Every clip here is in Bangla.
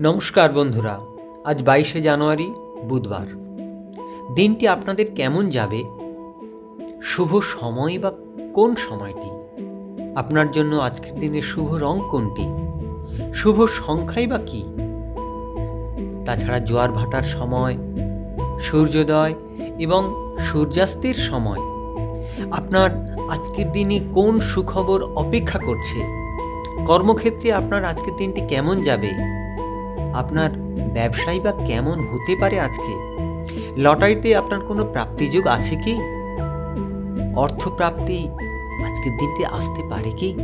নমস্কার বন্ধুরা, আজ বাইশে জানুয়ারি, বুধবার। দিনটি আপনাদের কেমন যাবে? শুভ সময় বা কোন সময়টি? আপনার জন্য আজকের দিনে শুভ রং কোনটি? শুভ সংখ্যাই বা কী? তাছাড়া জোয়ার ভাটার সময়, সূর্যোদয় এবং সূর্যাস্তের সময়, আপনার আজকের দিনে কোন সুখবর অপেক্ষা করছে? কর্মক্ষেত্রে আপনার আজকের দিনটি কেমন যাবে? আপনার ব্যবসায়ী বা কেমন হতে পারে আজকে? লটারিতে আপনার কোনো প্রাপ্তিযোগ আছে কি? অর্থপ্রাপ্তি আজকের দিনটি আসতে পারে কি?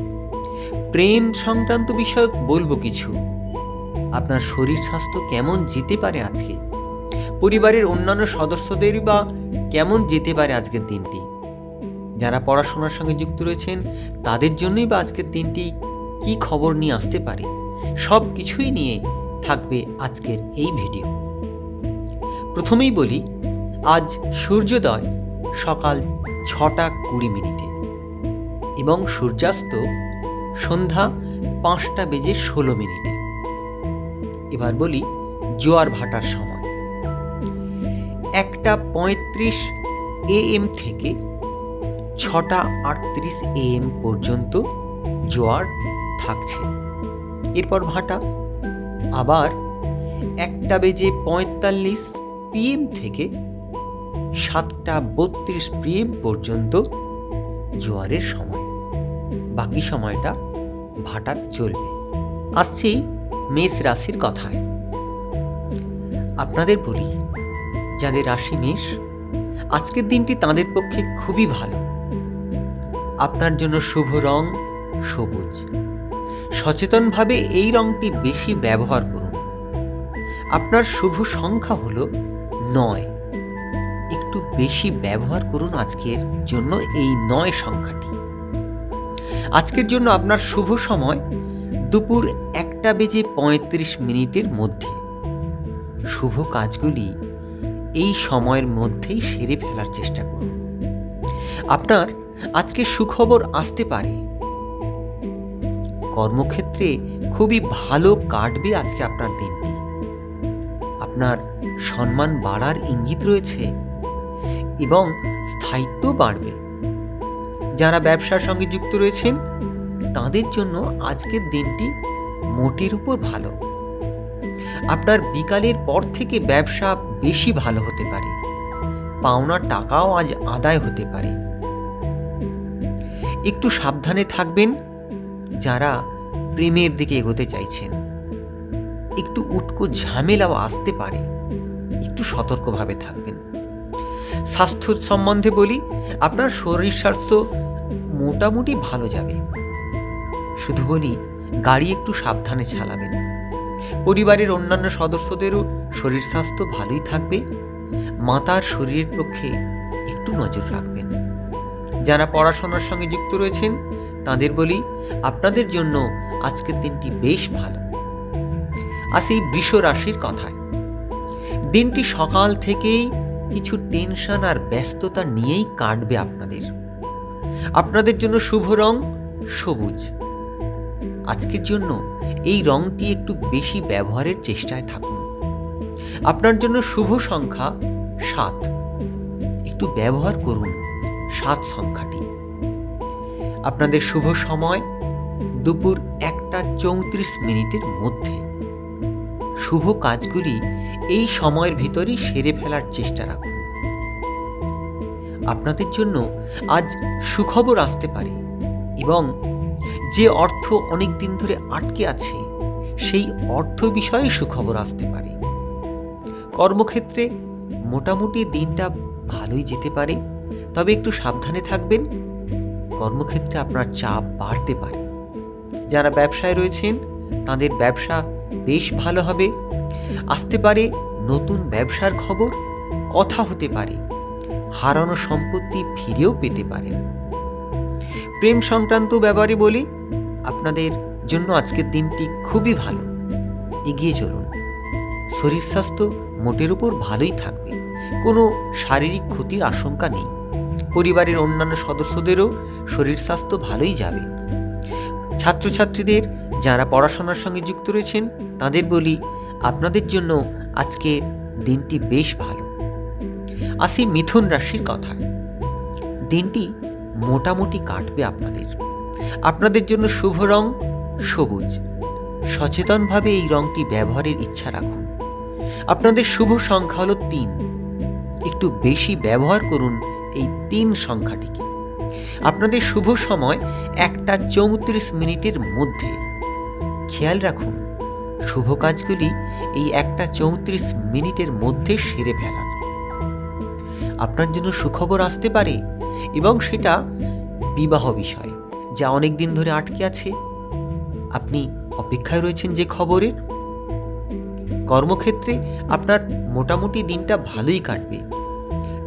প্রেম সংক্রান্ত বিষয়ক বলব কিছু। আপনার শরীর স্বাস্থ্য কেমন যেতে পারে আজকে? পরিবারের অন্যান্য সদস্যদেরই বা কেমন যেতে পারে আজকের দিনটি? যারা পড়াশোনার সঙ্গে যুক্ত রয়েছেন, তাদের জন্যই বা আজকের দিনটি কি খবর নিয়ে আসতে পারে? সব কিছুই নিয়ে থাকবে আজকের এই ভিডিও। প্রথমেই বলি, আজ সূর্যোদয় সকাল ছটা কুড়ি মিনিটে এবং সূর্যাস্ত সন্ধ্যা পাঁচটা বেজে ষোলো মিনিটে। এবার বলি, জোয়ার ভাটার সময়। একটা পঁয়ত্রিশ এএম থেকে ছটা আটত্রিশ এএম পর্যন্ত জোয়ার থাকছে। এরপর ভাটা আবার একটা বেজে পঁয়তাল্লিশ পিএম থেকে সাতটা বত্রিশ পিএম পর্যন্ত জোয়ারের সময়। বাকি সময়টা ভাটা চলবে। আসছি মেষ রাশির কথায়। আপনাদের বলি, যাদের রাশি মেষ, আজকের দিনটি তাদের পক্ষে খুবই ভালো। আপনার জন্য শুভ রং সবুজ। সচেতনভাবে এই রংটি বেশি ব্যবহার করুন। আপনার শুভ সংখ্যা হল নয়। একটু বেশি ব্যবহার করুন আজকের জন্য এই নয় সংখ্যাটি। আজকের জন্য আপনার শুভ সময় দুপুর একটা বেজে পঁয়ত্রিশ মিনিটের মধ্যে। শুভ কাজগুলি এই সময়ের মধ্যেই সেরে ফেলার চেষ্টা করুন। আপনার আজকে সুখবর আসতে পারে। কর্মক্ষেত্রে খুবই ভালো কাটবে আজকে আপনার দিনটি। আপনার সম্মান বাড়ার ইঙ্গিত রয়েছে এবং স্থায়িত্ব বাড়বে। যারা ব্যবসার সঙ্গে যুক্ত রয়েছেন, তাদের জন্য আজকের দিনটি মোটের উপর ভালো। আপনার বিকালের পর থেকে ব্যবসা বেশি ভালো হতে পারে। পাওনা টাকাও আজ আদায় হতে পারে। একটু সাবধানে থাকবেন যারা প্রেমের দিকে এগোতে চাইছেন। একটু উটকো ঝামেলাও আসতে পারে। একটু সতর্কভাবে থাকবেন। স্বাস্থ্য সম্বন্ধে বলি, আপনার শরীর স্বাস্থ্য মোটামুটি ভালো যাবে। শুধু বলি, গাড়ি একটু সাবধানে চালাবেন। পরিবারের অন্যান্য সদস্যদেরও শরীর স্বাস্থ্য ভালোই থাকবে। মাতার শরীরের পক্ষে একটু নজর রাখবেন। যারা পড়াশোনার সঙ্গে যুক্ত রয়েছেন তাদের বলি, আপনাদের জন্য আজকের দিনটি বেশ ভালো। আসি বৃষ রাশির কথায়, দিনটি সকাল থেকেই কিছু টেনশন আর ব্যস্ততা নিয়েই কাটবে আপনাদের। আপনাদের জন্য শুভ রং সবুজ। আজকের জন্য এই রংটি একটু বেশি ব্যবহারের চেষ্টায় থাকুন। আপনার জন্য শুভ সংখ্যা সাত। একটু ব্যবহার করুন সাত সংখ্যাটি। আপনাদের শুভ সময় দুপুর একটা চৌত্রিশ মিনিটের মধ্যে। শুভ কাজগুলি এই সময়ের ভিতরেই সেরে ফেলার চেষ্টা রাখুন। আপনাদের জন্য আজ সুখবর আসতে পারে এবং যে অর্থ অনেক দিন ধরে আটকে আছে, সেই অর্থ বিষয়ে সুখবর আসতে পারে। কর্মক্ষেত্রে মোটামুটি দিনটা ভালোই যেতে পারে, তবে একটু সাবধানে থাকবেন। কর্মক্ষেত্রে আপনার চাপ বাড়তে পারে। যারা ব্যবসায় রয়েছেন, তাদের ব্যবসা বেশ ভালো হবে। আসতে পারে নতুন ব্যবসার খবর, কথা হতে পারে। হারানো সম্পত্তি ফিরেও পেতে পারেন। প্রেম সংক্রান্ত ব্যাপারে বলি, আপনাদের জন্য আজকের দিনটি খুবই ভালো। এগিয়ে চলুন। শরীর স্বাস্থ্য মোটের উপর ভালোই থাকবে। কোনো শারীরিক ক্ষতির আশঙ্কা নেই। পরিবারের অন্যান্য সদস্যদেরও শরীর স্বাস্থ্য ভালোই যাবে। ছাত্রছাত্রীদের যারা পড়াশোনার সঙ্গে যুক্ত রয়েছেন, তাদের বলি, আপনাদের জন্য আজকে দিনটি বেশ ভালো। আসি মিথুন রাশির কথা। দিনটি মোটামুটি কাটবে আপনাদের। আপনাদের জন্য শুভ রং সবুজ। সচেতনভাবে এই রংটি ব্যবহারের ইচ্ছা রাখুন। আপনাদের শুভ সংখ্যা হলো তিন। একটু বেশি ব্যবহার করুন এই তিন সংখ্যাটিকে। আপনাদের শুভ সময় একটা চৌত্রিশ মিনিটের মধ্যে। খেয়াল রাখুন, শুভ কাজগুলি এই একটা চৌত্রিশ মিনিটের মধ্যে সেরে ফেলার। আপনার জন্য সুখবর আসতে পারে এবং সেটা বিবাহ বিষয়, যা অনেক দিন ধরে আটকে আছে। আপনি অপেক্ষায় রয়েছেন যে খবরের? কর্মক্ষেত্রে আপনার মোটামুটি দিনটা ভালোই কাটবে।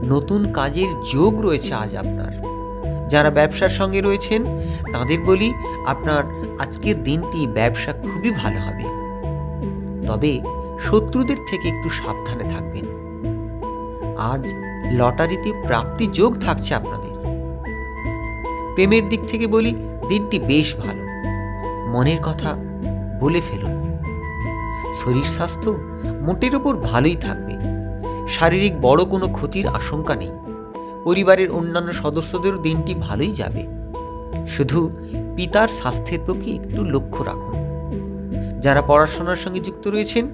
নতুন কাজের যোগ রয়েছে আজ আপনার। যারা ব্যবসার সঙ্গে রয়েছেন, তাদের বলি আপনার আজকের দিনটি ব্যবসা খুবই ভালো হবে। তবে শত্রুদের থেকে একটু সাবধানে থাকবেন। আজ লটারিতে প্রাপ্তি যোগ থাকছে আপনাদের। প্রেমের দিক থেকে বলি দিনটি বেশ ভালো। মনের কথা বলে ফেলুন। শরীর স্বাস্থ্য মোটের ওপর ভালোই থাকবে। শারীরিক বড় কোনো ক্ষতির আশঙ্কা নেই। পরিবারের অন্যান্য সদস্যদেরও দিনটি ভালোই যাবে। শুধু পিতার স্বাস্থ্যের প্রতি একটু লক্ষ্য রাখুন। যারা পড়াশোনার সঙ্গে যুক্ত রয়েছেন,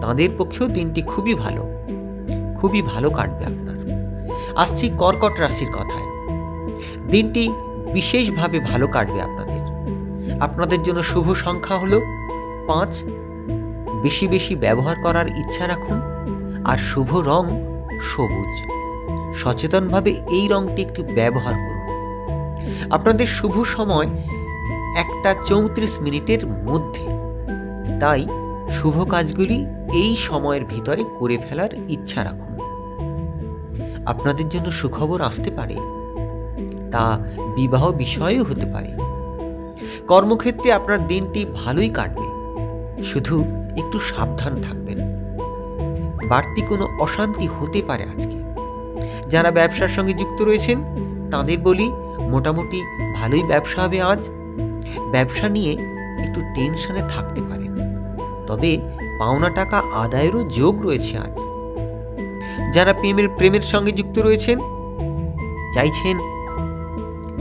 তাদের পক্ষেও দিনটি খুবই ভালো। খুবই ভালো কাটবে আপনার। আসছি কর্কট রাশির কথায়। দিনটি বিশেষভাবে ভালো কাটবে আপনাদের। আপনাদের জন্য শুভ সংখ্যা হলো পাঁচ। বেশি বেশি ব্যবহার করার ইচ্ছা রাখুন। আর শুভ রং সবুজ। সচেতনভাবে এই রংটি একটু ব্যবহার করুন। আপনাদের শুভ সময় একটা চৌত্রিশ মিনিটের মধ্যে। তাই শুভ কাজগুলি এই সময়ের ভিতরে করে ফেলার ইচ্ছা রাখুন। আপনাদের জন্য সুখবর আসতে পারে। তা বিবাহ বিষয়েও হতে পারে। কর্মক্ষেত্রে আপনার দিনটি ভালোই কাটবে। শুধু একটু সাবধান থাকবেন। বাড়তি কোনো অশান্তি হতে পারে আজকে। যারা ব্যবসার সঙ্গে যুক্ত রয়েছেন, তাদের বলি মোটামুটি ভালোই ব্যবসা হবে আজ। ব্যবসা নিয়ে একটু টেনশনে থাকতে পারেন। তবে পাওনা টাকা আদায়েরও যোগ রয়েছে আজ। যারা প্রেমের প্রেমের সঙ্গে যুক্ত রয়েছেন, চাইছেন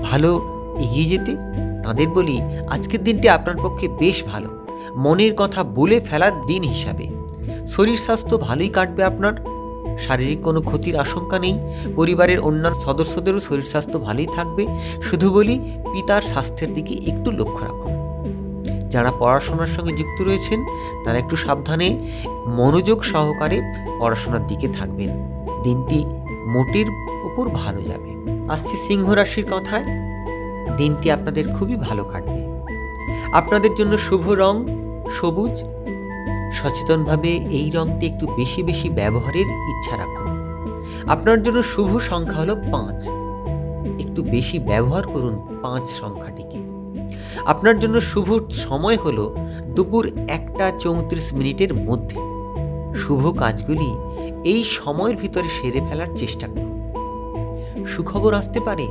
ভালো এগিয়ে যেতে, তাদের বলি আজকের দিনটি আপনার পক্ষে বেশ ভালো। মনের কথা বলে ফেলার দিন হিসাবে। শরীর স্বাস্থ্য ভালোই কাটবে আপনার। শারীরিক কোনো ক্ষতির আশঙ্কা নেই। পরিবারের অন্যান্য সদস্যদেরও শরীর স্বাস্থ্য ভালোই থাকবে। শুধু বলি, পিতার স্বাস্থ্যের দিকে একটু লক্ষ্য রাখুন। যারা পড়াশোনার সঙ্গে যুক্ত রয়েছেন, তারা একটু সাবধানে মনোযোগ সহকারে পড়াশোনার দিকে থাকবেন। দিনটি মোটের উপর ভালো যাবে। আসছি সিংহ রাশির কথায়। দিনটি আপনাদের খুবই ভালো কাটবে। আপনাদের জন্য শুভ রং, সবুজ সচেতনভাবে এই রংটি একটু বেশি বেশি ব্যবহারের ইচ্ছা রাখুন। আপনার জন্য শুভ সংখ্যা হলো পাঁচ। একটু বেশি ব্যবহার করুন পাঁচ সংখ্যাটিকে। আপনার জন্য শুভ সময় হলো দুপুর একটা চৌত্রিশ মিনিটের মধ্যে। শুভ কাজগুলি এই সময়ের ভিতরে সেরে ফেলার চেষ্টা করুন। সুখবর আসতে পারে,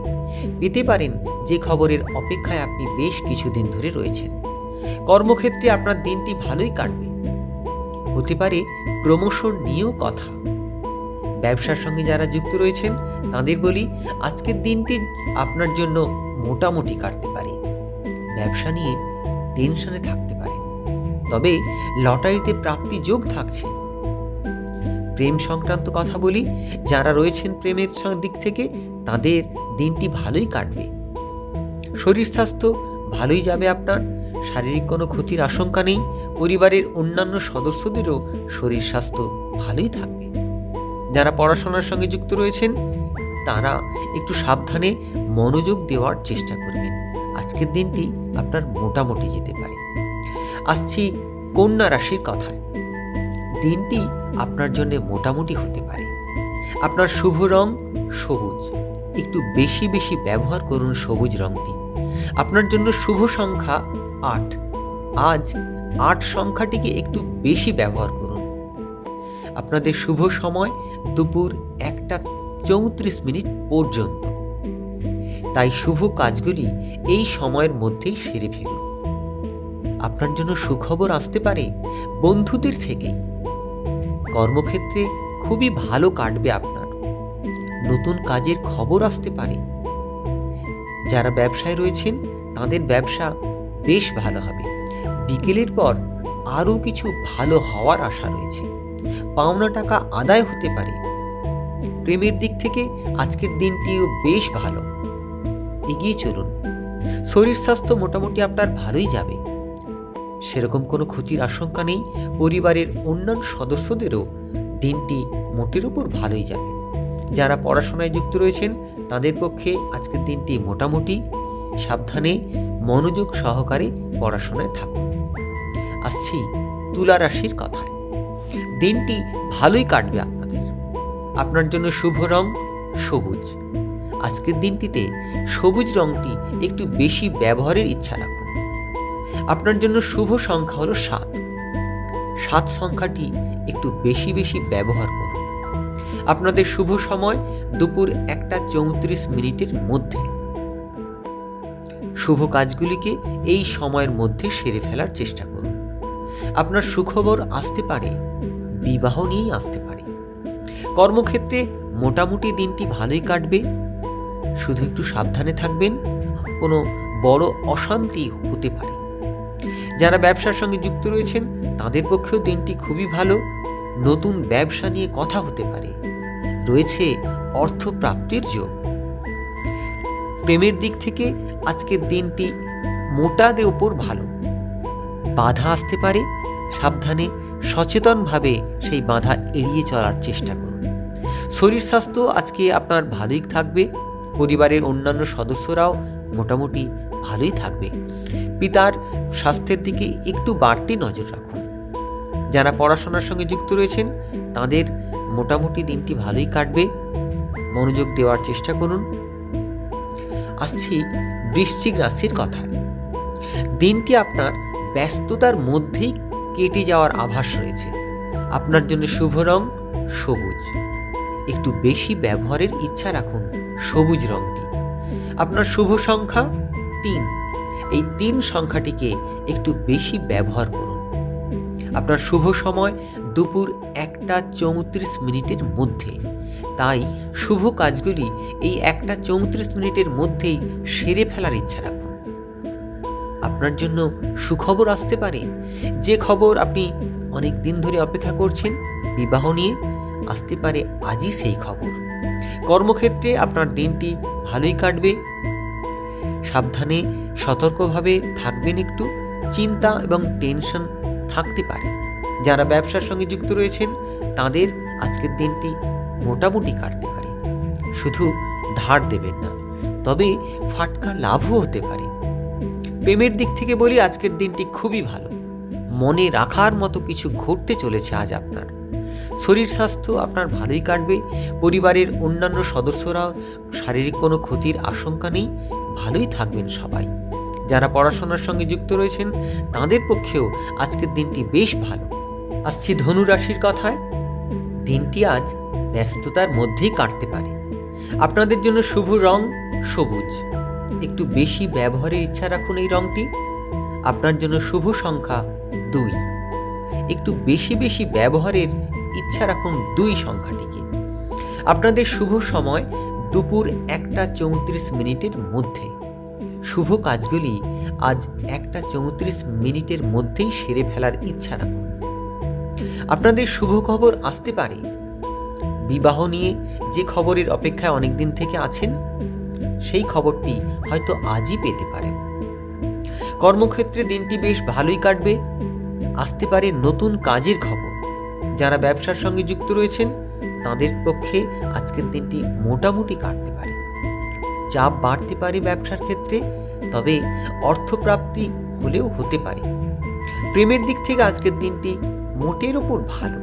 পেতে পারেন যে খবরের অপেক্ষায় আপনি বেশ কিছুদিন ধরে রয়েছেন। কর্মক্ষেত্রে আপনার দিনটি ভালোই কাটবে। হতে পারে প্রমোশন নিয়েও কথা। ব্যবসার সঙ্গে যারা যুক্ত রয়েছেন, তাদের বলি, আজকের দিনটি আপনার জন্য মোটামুটি কাটতে পারে। ব্যবসা নিয়ে টেনশনে থাকতে পারেন। তবে লটারিতে প্রাপ্তি যোগ থাকছে। প্রেম সংক্রান্ত কথা বলি, যারা রয়েছেন প্রেমের দিক থেকে, তাদের দিনটি ভালোই কাটবে। শরীর স্বাস্থ্য ভালোই যাবে আপনার শারীরিক কোনো ক্ষতির আশঙ্কা নেই, পরিবারের অন্যান্য সদস্যদেরও শরীর স্বাস্থ্য ভালোই থাকবে। যারা পড়াশোনার সঙ্গে যুক্ত রয়েছেন, তারা একটু সাবধানে মনোযোগ দেওয়ার চেষ্টা করবেন। আজকের দিনটি আপনার মোটামুটি যেতে পারে। আসছি কন্যা রাশির কথায়। দিনটি আপনার জন্য মোটামুটি হতে পারে। আপনার শুভ রং সবুজ। একটু বেশি বেশি ব্যবহার করুন সবুজ রংটি। আপনার জন্য শুভ সংখ্যা আট। আজ আট সংখ্যাটিকে একটু বেশি ব্যবহার করুন। আপনাদের শুভ সময় দুপুর একটা চৌত্রিশ মিনিট পর্যন্ত। তাই শুভ কাজগুলি এই সময়ের মধ্যেই সেরে ফেলুন। আপনার জন্য সুখবর আসতে পারে বন্ধুদের থেকেই। কর্মক্ষেত্রে খুবই ভালো কাটবে আপনার। নতুন কাজের খবর আসতে পারে। যারা ব্যবসায় রয়েছেন, তাদের ব্যবসা বেশ ভালো হবে। বিকেলের পর আরও কিছু ভালো হওয়ার আশা রয়েছে। পাওনা টাকা আদায় হতে পারে। প্রেমের দিক থেকে আজকের দিনটিও বেশ ভালো। এগিয়ে চলুন। শরীর স্বাস্থ্য মোটামুটি আপনার ভালোই যাবে। সেরকম কোনো ক্ষতির আশঙ্কা নেই। পরিবারের অন্যান্য সদস্যদেরও দিনটি মোটের উপর ভালোই যাবে। যারা পড়াশোনায় যুক্ত রয়েছেন, তাদের পক্ষে আজকের দিনটি মোটামুটি সাবধানে মনোযোগ সহকারে পড়াশোনায় থাকুন আসছি তুলা রাশির কথায়। দিনটি ভালোই কাটবে আপনাদের। আপনার জন্য শুভ রং, সবুজ। আজকের দিনটিতে সবুজ রংটি একটু বেশি ব্যবহারের ইচ্ছা রাখুন। আপনার জন্য শুভ সংখ্যা হলো সাত। সাত সংখ্যাটি একটু বেশি বেশি ব্যবহার করুন। আপনাদের শুভ সময় দুপুর একটা চৌত্রিশ মিনিটের মধ্যে। শুভ কাজগুলিকে এই সময়ের মধ্যে সেরে ফেলার চেষ্টা করুন। আপনার সুখবর আসতে পারে, বিবাহ নিয়েই আসতে পারে। কর্মক্ষেত্রে মোটামুটি দিনটি ভালোই কাটবে। শুধু একটু সাবধানে থাকবেন, কোনো বড় অশান্তি হতে পারে। যারা ব্যবসার সঙ্গে যুক্ত রয়েছেন, তাদের পক্ষেও দিনটি খুবই ভালো। নতুন ব্যবসা নিয়ে কথা হতে পারে। রয়েছে অর্থ প্রাপ্তির যোগ। প্রেমের দিক থেকে আজকের দিনটি মোটার ওপর ভালো। বাধা আসতে পারে, সাবধানে, সচেতনভাবে সেই বাধা এড়িয়ে চলার চেষ্টা করুন। শরীর স্বাস্থ্য আজকে আপনার ভালোই থাকবে, পরিবারের অন্যান্য সদস্যরাও মোটামুটি ভালোই থাকবে। পিতার স্বাস্থ্যের দিকে একটু বাড়তি নজর রাখুন। যারা পড়াশোনার সঙ্গে যুক্ত রয়েছেন, তাদের মোটামুটি দিনটি ভালোই কাটবে। মনোযোগ দেওয়ার চেষ্টা করুন। আসছি বৃশ্চিক রাশির কথায় দিনটি আপনার ব্যস্ততার মধ্যেই কেটে যাওয়ার আভাস রয়েছে। আপনার জন্য শুভ রং, সবুজ। একটু বেশি ব্যবহারের ইচ্ছা রাখুন সবুজ রংটি। আপনার শুভ সংখ্যা তিন। এই তিন সংখ্যাটিকে একটু বেশি ব্যবহার করুন। আপনার শুভ সময় দুপুর একটা চৌত্রিশ মিনিটের মধ্যে। তাই শুভ কাজগুলি এই একটা চৌত্রিশ মিনিটের মধ্যেই সেরে ফেলার ইচ্ছা রাখুন। আপনার জন্য সুখবর আসতে পারে। যে খবর আপনি অনেক দিন ধরে অপেক্ষা করছেন, বিবাহ নিয়ে, আসতে পারে আজই সেই খবর। কর্মক্ষেত্রে আপনার দিনটি ভালোই কাটবে। সাবধানে, সতর্কভাবে থাকবেন একটু। চিন্তা এবং টেনশন থাকতে পারে। যারা ব্যবসার সঙ্গে যুক্ত রয়েছেন, তাদের আজকের দিনটি মোটামুটি কাটতে পারে। শুধু ধার দেবেন না, তবে ফাটকা লাভও হতে পারে। প্রেমের দিক থেকে বলি, আজকের দিনটি খুবই ভালো। মনে রাখার মতো কিছু ঘটতে চলেছে আজ আপনার। শরীর স্বাস্থ্য আপনার ভালোই কাটবে, পরিবারের অন্যান্য সদস্যরাও শারীরিক কোনো ক্ষতির আশঙ্কা নেই, ভালোই থাকবেন সবাই। যারা পড়াশোনার সঙ্গে যুক্ত রয়েছেন, তাদের পক্ষেও আজকের দিনটি বেশ ভালো। আসছি ধনু রাশির কথায়। দিনটি আজ ব্যস্ততার মধ্যেই কাটতে পারে। আপনাদের জন্য শুভ রং সবুজ। একটু বেশি ব্যবহারের ইচ্ছা রাখুন এই রংটি। আপনার জন্য শুভ সংখ্যা দুই। একটু বেশি বেশি ব্যবহারের ইচ্ছা রাখুন দুই সংখ্যাটিকে। আপনাদের শুভ সময় দুপুর একটা চৌত্রিশ মিনিটের মধ্যে। শুভ কাজগুলি আজ একটা চৌত্রিশ মিনিটের মধ্যেই সেরে ফেলার ইচ্ছা রাখুন। আপনাদের শুভ খবর আসতে পারে। বিবাহ নিয়ে যে খবরের অপেক্ষায় অনেক দিন থেকে আছেন, সেই খবরটি হয়তো আজই পেতে পারেন। কর্মক্ষেত্রে দিনটি বেশ ভালোই কাটবে। আসতে পারে নতুন কাজের খবর। যারা ব্যবসার সঙ্গে যুক্ত রয়েছেন, তাদের পক্ষে আজকের দিনটি মোটামুটি কাটতে পারে। চাপ বাড়তে পারে ব্যবসার ক্ষেত্রে, তবে অর্থপ্রাপ্তি হলেও হতে পারে। প্রেমের দিক থেকে আজকের দিনটি মোটের ওপর ভালো।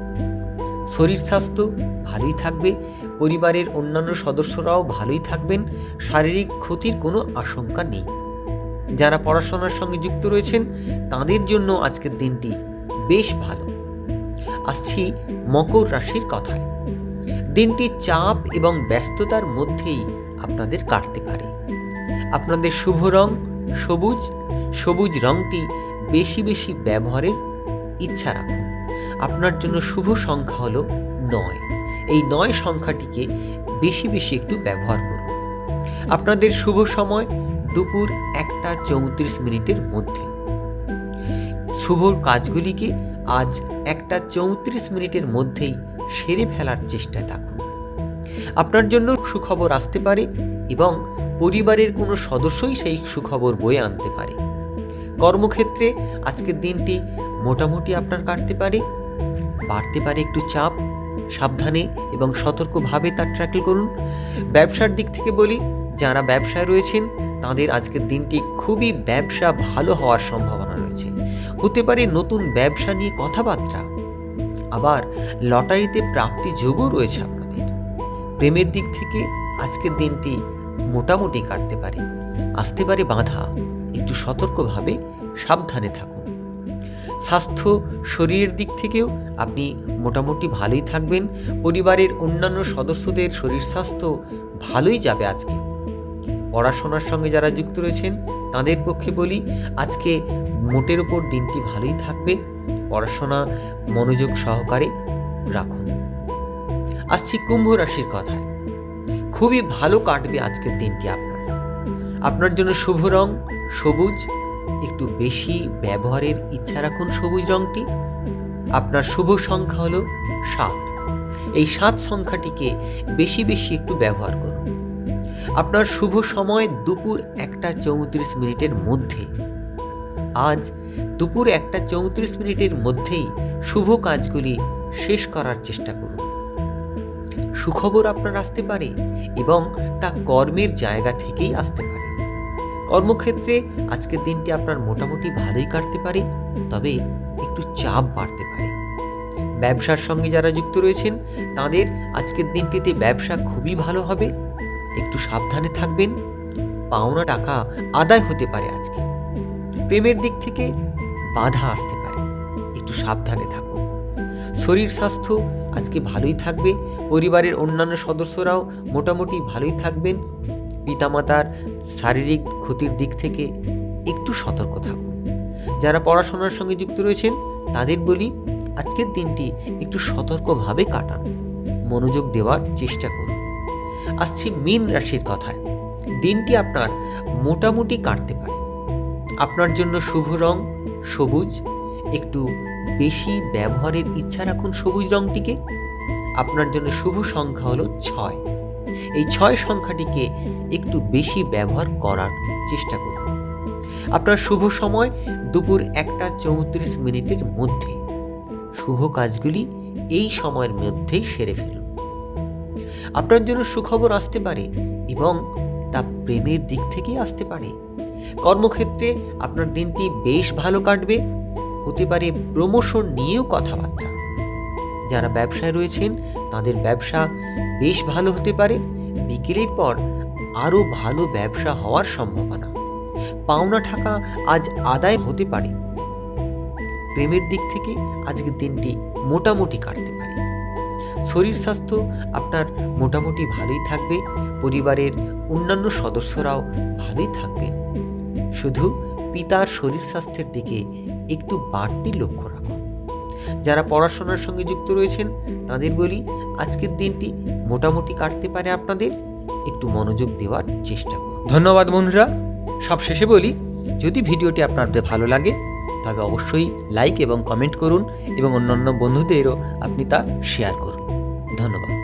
শরীর স্বাস্থ্য ভালোই থাকবে, পরিবারের অন্যান্য সদস্যরাও ভালোই থাকবেন, শারীরিক ক্ষতির কোনো আশঙ্কা নেই। যারা পড়াশোনার সঙ্গে যুক্ত রয়েছেন, তাদের জন্য আজকের দিনটি বেশ ভালো। আসছি মকর রাশির কথায়। দিনটি চাপ এবং ব্যস্ততার মধ্যেই আপনাদের কাটতে পারে। আপনাদের শুভ রং সবুজ সবুজ রংটি বেশি বেশি ব্যবহারের ইচ্ছা রাখুন। আপনার জন্য শুভ সংখ্যা হলো নয়। এই নয় সংখ্যাটিকে বেশি বেশি একটু ব্যবহার করুন। আপনাদের শুভ সময় দুপুর একটা চৌত্রিশ মিনিটের মধ্যে। শুভ কাজগুলিকে আজ একটা চৌত্রিশ মিনিটের মধ্যেই সেরে ফেলার চেষ্টায় থাকুন আপনার জন্য সুখবর আসতে পারে এবং পরিবারের কোনো সদস্যই সেই সুখবর বয়ে আনতে পারে। কর্মক্ষেত্রে আজকের দিনটি মোটামুটি আপনার কাটতে পারে, বাড়তে পারে একটু চাপ, সাবধানে এবং সতর্কভাবে তার ট্র্যাকেল করুন। ব্যবসার দিক থেকে বলি, যারা ব্যবসায় রয়েছেন, তাদের আজকের দিনটি খুবই ব্যবসা ভালো হওয়ার সম্ভাবনা রয়েছে। হতে পারে নতুন ব্যবসা নিয়ে কথাবার্তা, আবার লটারিতে প্রাপ্তি যোগও রয়েছে আপনাদের প্রেমের দিক থেকে আজকের দিনটি মোটামুটি কাটতে পারে। আসতে পারে বাধা, একটু সতর্কভাবে সাবধানে থাকুন। স্বাস্থ্য, শরীরের দিক থেকেও আপনি মোটামুটি ভালোই থাকবেন। পরিবারের অন্যান্য সদস্যদের শরীর স্বাস্থ্য ভালোই যাবে আজকে। পড়াশোনার সঙ্গে যারা যুক্ত রয়েছেন, তাদের পক্ষে বলি, আজকে মোটের ওপর দিনটি ভালোই থাকবে। পড়াশোনা মনোযোগ সহকারে রাখুন। আসছি কুম্ভ রাশির কথায়। খুবই ভালো কাটবে আজকের দিনটি আপনার। আপনার জন্য শুভ রং, সবুজ, একটু বেশি ব্যবহারের ইচ্ছা রাখুন সবুজ রংটি। আপনার শুভ সংখ্যা হলো সাত। এই সাত সংখ্যাটিকে বেশি বেশি একটু ব্যবহার করুন। আপনার শুভ সময় দুপুর একটা চৌত্রিশ মিনিটের মধ্যে। আজ দুপুর একটা চৌত্রিশ মিনিটের মধ্যেই শুভ কাজগুলি শেষ করার চেষ্টা করুন। সুখবর আপনার আসতে পারে এবং তা কর্মের জায়গা থেকেই আসতে পারে। কর্মক্ষেত্রে আজকের দিনটি আপনার মোটামুটি ভালোই কাটতে পারে, তবে একটু চাপ বাড়তে পারে। ব্যবসার সঙ্গে যারা যুক্ত রয়েছেন, তাদের আজকের দিনটিতে ব্যবসা খুবই ভালো হবে। একটু সাবধানে থাকবেন, পাওনা টাকা আদায় হতে পারে আজকে। প্রেমের দিক থেকে বাধা আসতে পারে, একটু সাবধানে থাকুন। শরীর স্বাস্থ্য আজকে ভালোই থাকবে। পরিবারের অন্যান্য সদস্যরাও মোটামুটি ভালোই থাকবেন। পিতামাতার শারীরিক ক্ষতির দিক থেকে একটু সতর্ক থাকুন। যারা পড়াশোনার সঙ্গে যুক্ত রয়েছেন, তাদের বলি আজকের দিনটি একটু সতর্কভাবে কাটান। মনোযোগ দেওয়ার চেষ্টা করুন। আসছি মীন রাশির কথায়। দিনটি আপনার মোটামুটি কাটতে পারে। আপনার জন্য শুভ রং, সবুজ, একটু বেশি ব্যবহারের ইচ্ছা রাখুন সবুজ রংটিকে। আপনার জন্য শুভ সংখ্যা হলো ছয়। এই ছয় সংখ্যাটিকে একটু বেশি ব্যবহার করার চেষ্টা করুন। আপনার শুভ সময় দুপুর একটা চৌত্রিশ মিনিটের মধ্যে। শুভ কাজগুলি এই সময়ের মধ্যেই সেরে ফেলুন। আপনার জন্য সুখবর আসতে পারে এবং তা প্রেমের দিক থেকেই আসতে পারে। কর্মক্ষেত্রে আপনার দিনটি বেশ ভালো কাটবে। হতে পারে প্রমোশন নিয়েও কথাবার্তা। যারা ব্যবসায় রয়েছেন, তাদের ব্যবসা বেশ ভালো হতে পারে। বিকেলের পর আরও ভালো ব্যবসা হওয়ার সম্ভাবনা। পাওনা টাকা আজ আদায় হতে পারে। প্রেমের দিক থেকে আজকের দিনটি মোটামুটি কাটতে পারে। শরীর স্বাস্থ্য আপনার মোটামুটি ভালোই থাকবে। পরিবারের অন্যান্য সদস্যরাও ভালোই থাকবেন। শুধু পিতার শরীর স্বাস্থ্যের দিকে একটু বাড়তি লক্ষ্য রাখুন যারা পড়াশোনার সঙ্গে যুক্ত রয়েছেন, তাদের বলি, আজকের দিনটি মোটামুটি কাটতে পারে আপনাদের। একটু মনোযোগ দেওয়ার চেষ্টা করুন। ধন্যবাদ বন্ধুরা। সব শেষে বলি, যদি ভিডিওটি আপনাদের ভালো লাগে, তবে অবশ্যই লাইক এবং কমেন্ট করুন এবং অন্যান্য বন্ধুদেরও আপনি তা শেয়ার করুন। ধন্যবাদ।